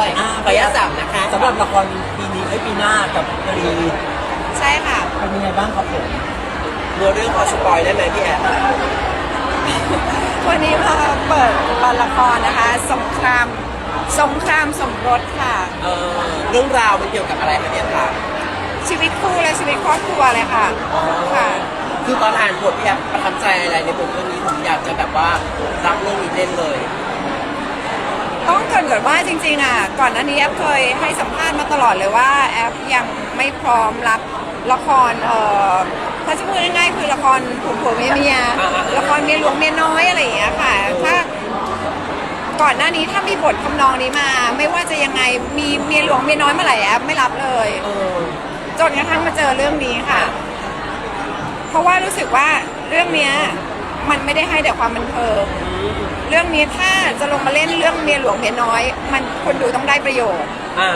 ด้วยขออนุญาตสามนะคะ สำหรับละครปีนี้ไอ้ยปีหน้ากับกรีใช่ค่ะ เป็นยังไงบ้างครับผมเนื้อเรื่องพอสปอยได้ไหมพี่แอฟวันนี้มาเปิดวันละครนะคะ สงคราม สงครามสมรสค่ะ เอ่อเรื่องราวมันเกี่ยวกับอะไรคะพี่แอฟคะชีวิตคู่และชีวิตครอบครัวเลยค่ะค่ะ คือตอนอ่านบทพี่แอฟประทับใจอะไรในบทเรื่องนี้ผมอยากจะแบบว่ารับเรื่องนี้เล่นเลย ต้องเกรินก่อนว่าจริงๆอะก่อนหน้านี้แอฟเคยให้สัมภาษณ์มาตลอดเลยว่าแอฟยังไม่พร้อมรับละครเอ่อถ้าจะพูดง่ายๆคือละครผัวผัวเมียเมียอ่าๆละครเมียหลวงเมียน้อยอะไรอย่างเงี้ยค่ะถ้าก่อนหน้านี้ถ้ามีบททำนองนี้มา ไม่ว่าจะยังไงมีเมียหลวงเมียน้อยเมื่อไหร่แอฟไม่รับเลยเออจนกระทั่งมาเจอเรื่องนี้ค่ะ เพราะว่ารู้สึกว่าเรื่องเนี้ยมันไม่ได้ให้แต่ความบันเทิง เรื่องนี้ถ้าจะลงมาเล่นเรื่องเมียหลวงเมียน้อย มันคนดูต้องได้ประโยชน์ อ่า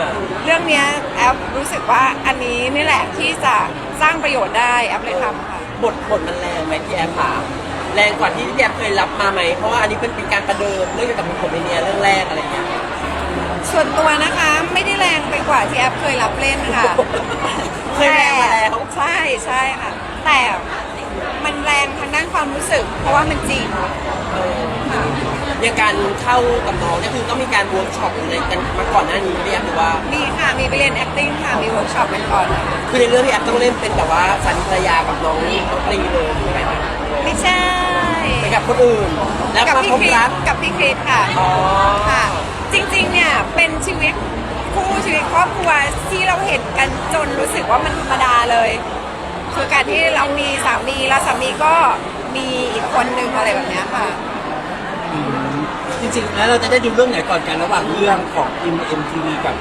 เรื่องเนี้ยแอฟรู้สึกว่าอันนี้นี่แหละที่จะสร้างประโยชน์ได้แอฟเลยทำค่ะ บทบทมันแรงไหมพี่แอฟคะแรงกว่าที่พี่แอฟเคยรับมาไหมเพราะว่าอันนี้เป็นเป็นการประเดิมเรื่องเกี่ยวกับผมเนียเรื่องแรกอะไรอย่างเงี้ยส่วนตัวนะคะไม่ได้แรงไปกว่าที่แอฟเคยรับเล่นค่ะเคยแรงมาแล้วใช่ใช่ค่ะ แต่มันแรงทางด้านความรู้สึก เพราะว่ามันจริงค่ะอ ย่างการเข้ากับน้องเนี่ยคือต้องมีการเวิร์กช็อปอะไรกันมาก่อนหน้านี้พี่แอฟหรือว่า มีค่ะ มีไปเรียน acting ค่ะ มีเวิร์กช็อปกันก่อน คือในเรื่องพี่แอฟต้องเล่นเป็นแบบว่าสามีภรรยากับน้องน้องปรีเลยใช่ไหมคะไม่ใช่ ไปกับคนอื่น แล้วกับมาพี่พบคริรัสกกับพี่คริสค่ะอ๋อ ค่ะ จริงๆ เนี่ย เป็นชีวิตคู่ชีวิตครอบครัวที่เราเห็นกันจนรู้สึกว่ามันธรรมดาเลย คือการที่เรามีสามีแล้วสามีก็มีอีกคนนึงอะไรแบบเนี้ยค่ะจ ริงๆแล้วเราจะได้ดูเรื่องไหนก่อนกันระหว่างเรื่องของ M M T V กับ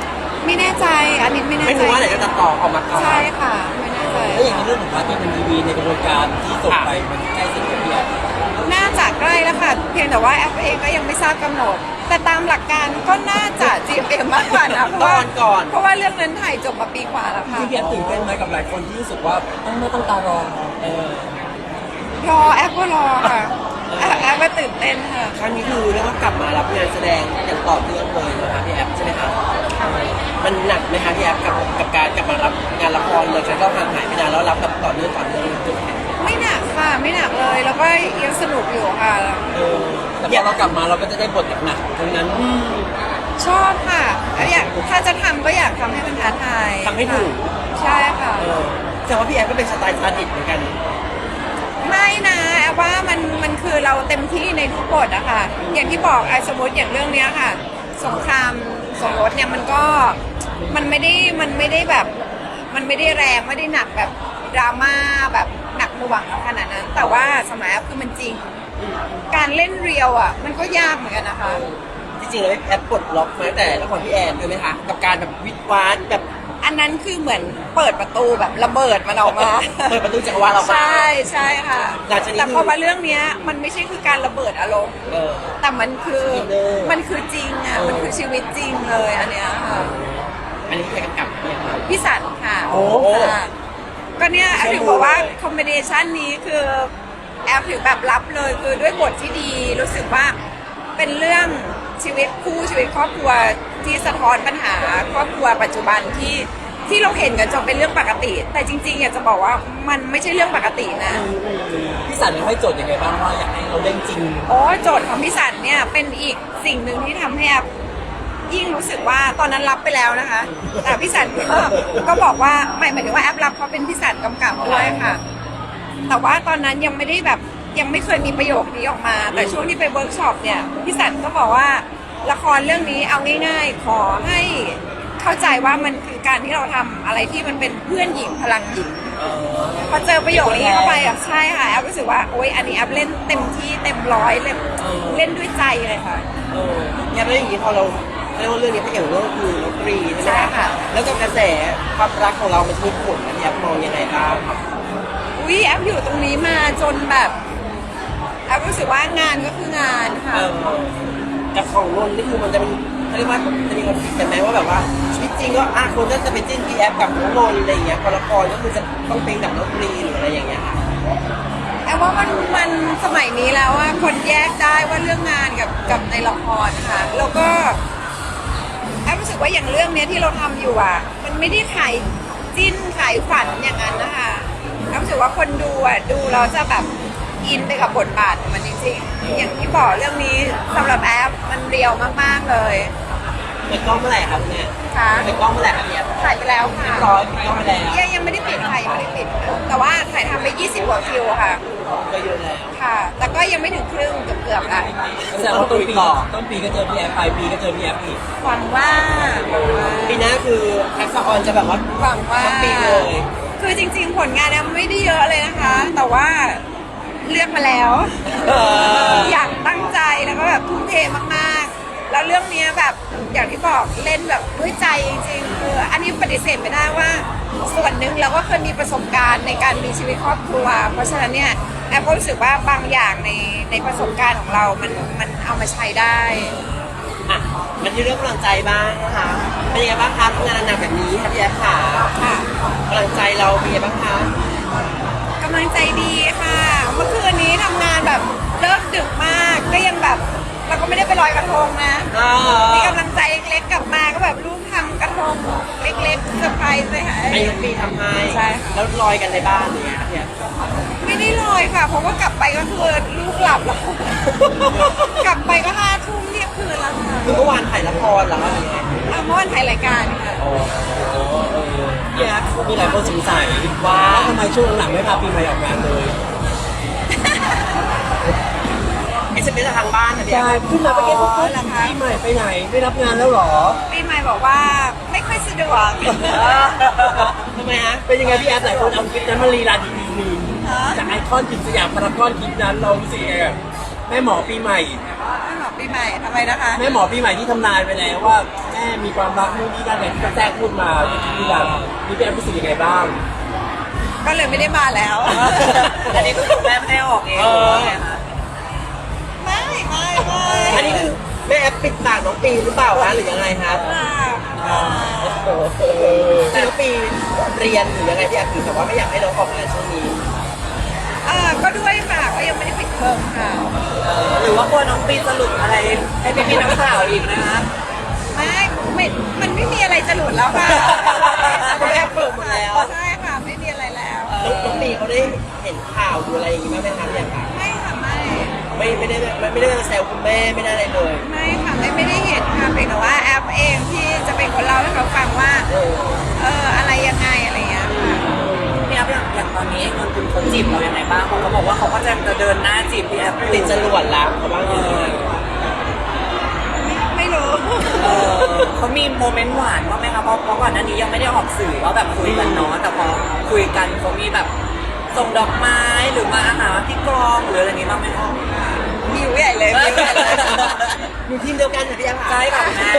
ไม่แน่ใจอันนี้ไม่แน่ไม่ใจรู้ว่าไหนจะตัดต่อออกมาก่อนใช่ค่ะ ไม่แน่ใจ แล้วอย่างในเรื่องของพาร์ทที่เป็นทีวีในกระบวนการที่ส่งไปมันใกล้เสร็จหรือยังน่าจะใกล้แล้วค่ะ เพียงแต่ว่าแอปเองก็ยังไม่ทราบกำหนด แต่ตามหลักการก็น่าจะ GM มากกว่านะเพราะว่าก่อน เพราะว่าเรื่องนั้นถ่ายจบมาปีกว่าแล้วค่ะที่พี่แอฟตื่นเต้นไหมกับหลายคนที่รู้สึกว่าต้องไม่ต้องตารอเออรอแอปก็รอค่ะ แอปแอปก็ตื่นเต้นค่ะ ครั้งนี้คือเรียกว่ากลับมารับงานแสดงอย่างต่อเนื่องเลยนะคะพี่แอฟใช่ไหมคะมันหนักไหมคะพี่แอฟกับกับการกลับมารับงานละครเลยฉันก็ห่างหายไปนานแล้วรับแบบต่อเนื่องต่อเนื่องจนไม่หนักค่ะไม่หนักเลยแล้วก็ยังสนุกอยู่ค่ะ เออแต่พอเรากลับมาเราก็จะได้บทหนักๆทั้งนั้นชอบค่ะแล้วอยากถ้าจะทำก็อยากทำให้มันท้าทายทำให้ถูกใช่ค่ะเออแต่ว่าพี่แอฟก็เป็นสไตล์ซาดิสเหมือนกัน ไม่นะแอบ ว่ามันมันคือเราเต็มที่ในทุกบทอะค่ะ อย่างที่บอกไอ้สมมติอย่างเรื่องเนี้ยค่ะ สงครามสมรสเนี่ยมันก็มันไม่ได้มันไม่ได้แบบ มันไม่ได้แรงไม่ได้หนักแบบดราม่าแบบหนักหน่วงขนาดนั้น แต่ว่าสมัยแอปคือมันจริง การเล่นเรียวอะมันก็ยากเหมือนกันนะคะ จริงแล้วแอปปลดล็อกมาตั้งแต่ละครพี่แอนด้วยไหมคะกับการแบบวิดวานแบบ อันนั้นคือเหมือนเปิดประตูแบบระเบิดมันออกมาเปิดประตูจักรวาลออกมาใช่ใช่ค่ะหลังจากนี้ แต่พอมาเรื่องเนี้ยมันไม่ใช่คือการระเบิดอารมณ์ เออ แต่มันคือ Inner มันคือจริงอะ เออ มันคือชีวิตจริงเลยอันเนี้ยค่ะ อันนี้ใครกำกับเนี่ยคะพี่สันค่ะโอ้ค่ะก็เนี่ยแอฟถึงบอกว่าคอมบิเนชันนี้คือแอฟถึงแบบรับเลยคือด้วยบทที่ดีรู้สึกว่าเป็นเรื่อง ชีวิตคู่ชีวิตครอบครัวที่สะท้อนปัญหาครอบครัวปัจจุบันที่ที่เราเห็นกันจนเป็นเรื่องปกติ แต่จริง ๆ อยากจะบอกว่ามันไม่ใช่เรื่องปกตินะ พี่สันให้โจทย์ยังไงบ้างว่าอยากให้เราเล่นจริงโอ้โจทย์ของพี่สันเนี่ยเป็นอีกสิ่งหนึ่งที่ทำให้แอฟยิ่งรู้สึกว่าตอนนั้นรับไปแล้วนะคะ แต่พี่สันก็ก็บอกว่าหมายหมายถึงว่าแอปรับเขาเป็นพี่สันกำกับด้วยค่ะ แต่ว่าตอนนั้นยังไม่ได้แบบ ยังไม่เคยมีประโยคนี้ออกมา แต่ช่วงที่ไปเวิร์กช็อปเนี่ยพี่สันก็บอกว่าละครเรื่องนี้เอาง่ายๆ ขอให้เข้าใจว่ามันคือการที่เราทำอะไรที่มันเป็นเพื่อนหญิงพลังหญิงพอเจอประโยคนี้เข้าไปอะใช่ค่ะแอฟรู้สึกว่าโอ๊ยอันนี้แอฟเล่นเต็มที่เต็มร้อยเลยเล่นด้วยใจเลยค่ะ เออเนี่ยแล้วอย่างนี้พอเราเรียกว่าเรื่องนี้พระเอกของเรื่องคือน้องกรีใช่ไหมใช่ค่ะ แล้วกับกระแสความรักของเรามันมีผลนะพี่แอฟมองยังไงบ้างครับ อุ้ยแอฟอยู่ตรงนี้มาจนแบบ แอฟรู้สึกว่างานก็คืองานค่ะ เออกับของนนท์นี่คือมันจะมีเขาเรียกว่าจะมีคอนฟ lict กันไหมว่าแบบว่าชีวิตจริงก็อะคนก็จะไปจิ้นพี่แอฟกับน้องนนท์อะไรอย่างเงี้ยพอละครก็คือจะต้องเป็นกับน้องกรีหรืออะไรอย่างเงี้ยค่ะแอฟว่ามันมันสมัยนี้แล้วว่าคนแยกได้ว่าเรื่องงานกับกับในละครค่ะแล้วก็แอฟรู้สึกสึกว่าอย่างเรื่องเนี้ยที่เราทำอยู่อะ มันไม่ได้ขายจิ้นขายฝันอย่างนั้นนะคะแอฟรู้สึกว่าคนดูอะดูเราจะแบบ อินไปกับบทบาทของมันจริงๆ อย่างที่บอกเรื่องนี้สำหรับแอฟมันเรียวมากๆเลยเปิดกล้องเมื่อไหร่ครับเนี่ยค่ะเปิดกล้องเมื่อไหร่ครับพี่แอฟถ่ายไปแล้วค่ะเรียบร้อยปิดกล้องไปแล้วยังยังไม่ได้ปิดค่ะยังไม่ได้ปิด แต่ว่าถ่ายทำไป 20กว่าคิวค่ะ ก็เยอะแล้วค่ะ แต่ก็ยังไม่ถึงครึ่งเกือบๆละแสดงว่าต้นปีต้นปีก็เจอพี่แอฟปลายปีก็เจอพี่แอฟอีกหวังว่า ปีหน้าคือแท็กซ์ออนจะแบบว่าหวังว่าทั้งปีเลย คือจริงๆ ผลงานเนี่ยไม่ได้เยอะเลยนะคะ แต่ว่า เลือกมาแล้วเอออยากตั้งใจแล้วก็แบบทุ่มเทมากๆ แล้วเรื่องเนี้ยแบบอย่างที่บอกเล่นแบบด้วยใจจริงๆคืออันนี้ปฏิเสธไม่ได้ว่า ส่วนหนึ่งเราก็เคยมีประสบการณ์ในการมีชีวิตครอบครัว เพราะฉะนั้นเนี่ยแอฟก็รู้สึกว่าบางอย่างในในประสบการณ์ของเรามันมันเอามาใช้ได้ อะมันที่เรื่องกำลังใจบ้างนะคะเป็นยังไงบ้างคะทำงานหนักๆแบบนี้ค่ะพี่แอฟค่ะค่ะกำลังใจเราเป็นยังไงบ้างคะกำลังใจดีค่ะ เมื่อคืนนี้ทำงานแบบเลิกดึกมากก็ยังแบบเราก็ไม่ได้ไปลอยกระทงนะอ่ามีกำลังใจเล็กๆกลับมาก็แบบลูกทำกระทงเล็กๆเซอร์ไพรส์เลยค่ะ ไอ้น้องปีทำให้ใช่ค่ะ แล้วลอยกันในบ้านอย่างเงี้ยพี่แอฟไม่ได้ลอยค่ะเพราะว่ากลับไปก็คือลูกหลับแล้ว กลับไปก็ห้าทุ่มเที่ยงคืนแล้วค่ะคือเมื่อวานถ่ายละครเหรอคะหรือไงอะเมื่อวันถ่ายรายการค่ะพี่แอฟมีหลายคนสงสัยว่าทำไมช่วงหลังๆไม่พาปีใหม่ออกงานเลย ไอ้ฉันเป็นทางบ้านนะพี่แอใช่ฟขึ้นมาไปแค่พวกปีใหม่ไปไหนไม่รับงานแล้วหรอ ปีใหม่บอกว่าไม่ค่อยสะดวก ทำไมฮะ เป็นยังไงพี่แอฟหลายคนเอาคลิปนั้นมารีรันอีกทีหนึงจากไอคอนจิตสยามพารากอนคลิปนั้นเรารู้สึกยังไงกับแม่หมอปีใหม่ ไม่บอกปีใหม่ทำไมนะคะ แม่หมอปีใหม่ที่ทำนายไปแล้วว่าแม่มีความรักนู่นนี่นั่นอย่างที่ป้าแจ้งพูดมาที่รันนี่พี่แอฟรู้สึกยังไงบ้าง ก็เลยไม่ได้มาแล้ว อันนี้คือแม่ไม่ได้ออกเองไม่ไม่ไม่ อันนี้คือแม่แอฟปิดปากน้องปีหรือเปล่าคะหรือยังไงครับแต่น้องปีเรียนหรือยังไงพี่แอฟถือแต่ว่าไม่อยากให้น้องออกงานช่วงนี้เออก็ด้วยค่ะก็ยังไม่ได้ปิดเทอมค่ะ หรือว่ากลัวน้องปีจะหลุดอะไรให้พี่พี่นักข่าวอีกนะคะไม่ไม่มันไม่มีอะไรจะหลุดแล้วค่ะคุณแม่เปิดหมดแล้วใช่ค่ะไม่มีอะไรแล้วน้องปีเขาได้เห็นข่าวดูอะไรอย่างงี้บ้างไหมคะพี่แอฟคะ ไม่ค่ะไม่ไม่ไม่ได้ไม่ไม่ได้มาแซวคุณแม่ไม่ได้อะไรเลย ไม่ค่ะไม่ไม่ได้เห็นค่ะเพียงแต่ว่าแอปเองที่จะเป็นคนเล่าให้เขาฟังว่า เออเอออะไรยังไงอะไรอย่างเงี้ยค่ะ พี่แอฟอย่างอย่างตอนนี้คนคุณคนจีบเราอย่างไรบ้างเขาก็บอกว่าเขาก็จะจะเดินหน้าจีบพี่แอฟอยู่ติดจรวดแล้วเขาบ้างเลยไม่ไม่รู้ เออเขามีโมเมนต์หวานบ้างไหมคะเพราะเพราะก่อนหน้านี้ยังไม่ได้ออกสื่อว่าแบบคุยกันเนาะแต่พอคุยกันเขามีแบบส่งดอกไม้หรือมาหาที่กองหรืออะไรอย่างงี้บ้างไหมคะ หิวใหญ่เลยหิวใหญ่เลยอยู่ทีมเดียวกันค่ะพี่แอฟค่ะใช่ค่ะแม่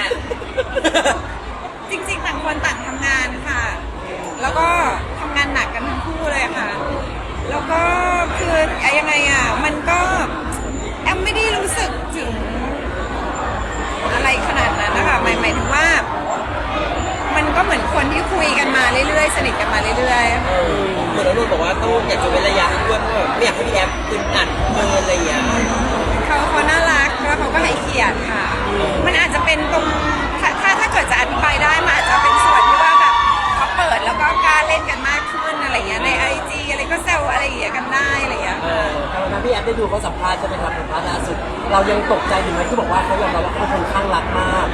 จริงๆ ต่างคนต่างทำงานค่ะ แล้วก็ทำงานหนักกันทั้งคู่เลยค่ะ แล้วก็คือยังไงอะ มันก็แอมไม่ได้รู้สึกถึงอะไรขนาดนั้นนะคะหมายหมายถึงว่า มันก็เหมือนคนที่คุยกันมาเรื่อยๆ สนิทกันมาเรื่อยเออเหมือนน้องนุ่นบอกว่าต้องอยากจะเว้นระยะด้วยเพราะแบบไม่อยากให้พี่แอฟอึดอัดเกินอะไรอย่างเงี้ยๆ เขาเขาน่ารักแล้วเขาก็ให้เกียรติค่ะ มันอาจจะเป็นตรงถ้าถ้าถ้าเกิดจะอธิบายได้มันอาจจะเป็นส่วนที่ว่าแบบเขาเปิดแล้วก็กล้าเล่นกันมากขึ้นอะไรอย่างเงี้ยในไอจีอะไรก็แซวอะไรอย่างเงี้ยกันได้อะไรอย่างเงี้ยเออตอนนั้นพี่แอฟได้ดูเขาสัมภาษณ์จะไปทำสัมภาษณ์ล่าสุด เรายังตกใจอยู่ไหมที่บอกว่าเขายอมรับว่าเขาคนข้างรักมาก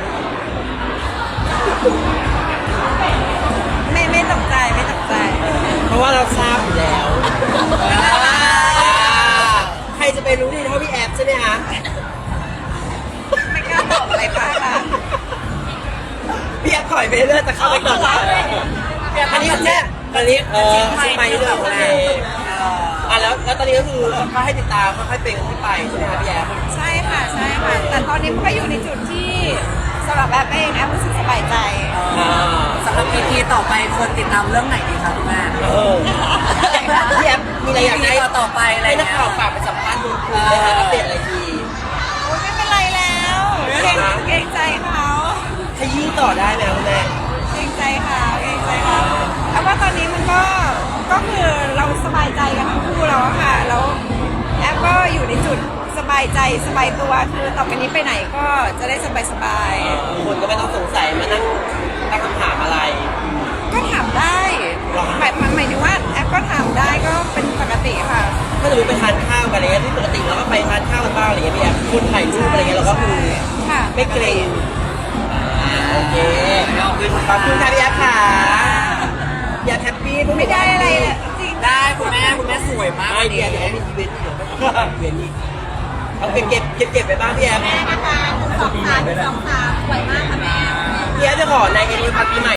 ไม่ไม่ตกใจไม่ตกใจ เพราะว่าเราทราบอยู่แล้วใคร จะไปรู้ดีเท่าพี่แอฟใช่ไหมคะไม่กล้าตอบอะไรมากละพี่แอฟถอยไปเรื่อยแต่เข้าไปก่อนนะอันนี้แค่อันนี้เออใช่ไหมเรื่องโอเคอะแล้วแล้วตอนนี้ก็คือก็ให้ติดตามค่อยๆเป็นกันขึ้นไปใช่ไหมคะพี่แอฟใช่ค่ะใช่ค่ะแต่ตอนนี้มันก็อยู่ในจุดที่สำหรับแอปเองแอปรู้สึกสบายใจอ่าสำหรับ EP ต่อไปควรติดตามเรื่องไหนดีคะคุณแม่เออพี่แอฟมีอะไรอยากให้ EP ต่อไปอะไรให้นักเงี้ยข่าวฝากไปสัมภาษณ์ ไปหาอัปเดตอะไรทีโอ้ไม่เป็นไรแล้วเก่งเกรงใจเขาขยี้ต่อได้แล้วแม่เก่งใจค่ะเก่งใจค่ะแต่ว่าตอนนี้มันก็ก็คือเราสบายใจกันทั้งคู่แล้วค่ะแล้วแอปก็อยู่ในจุดสบายใจสบายตัวคือต่อไปนี้ไปไหนก็จะได้สบายสบายคนก็ไม่ต้องสงสัยมานั่งตั้งคำถามอะไร ก็ถามได้หหมายหมายถึงว่าแอปก็ถามได้ก็เป็นปกติค่ะ สมมติไปทานข้าวกันอะไรเงี้ยที่ปกติเราก็ไปทานข้าวกันบ้างอะไรเงี้ยพี่แอฟคนถ่ายรูปอะไรเงี้ยเราก็คือค่ะไม่เกรงอ่าโอเคขอบคุณค่ะพี่แอฟค่ะอย่าแฮปปี้ไม่ได้อะไรเลยจริงได้คุณแม่คุณแม่สวยมากไม่เดียวเดี๋ยวมีอีเวนต์เดี๋ยวไม่ต้องมีอีเวนต์นี่เอาเก็บเก็บเก็บเก็บไปบ้างพี่แอฟนะคะหนึ่งสองสามหนึ่งสองสามสวยมากค่ะแม่พี่แอฟจะขอในเอ็นพันปีใหม่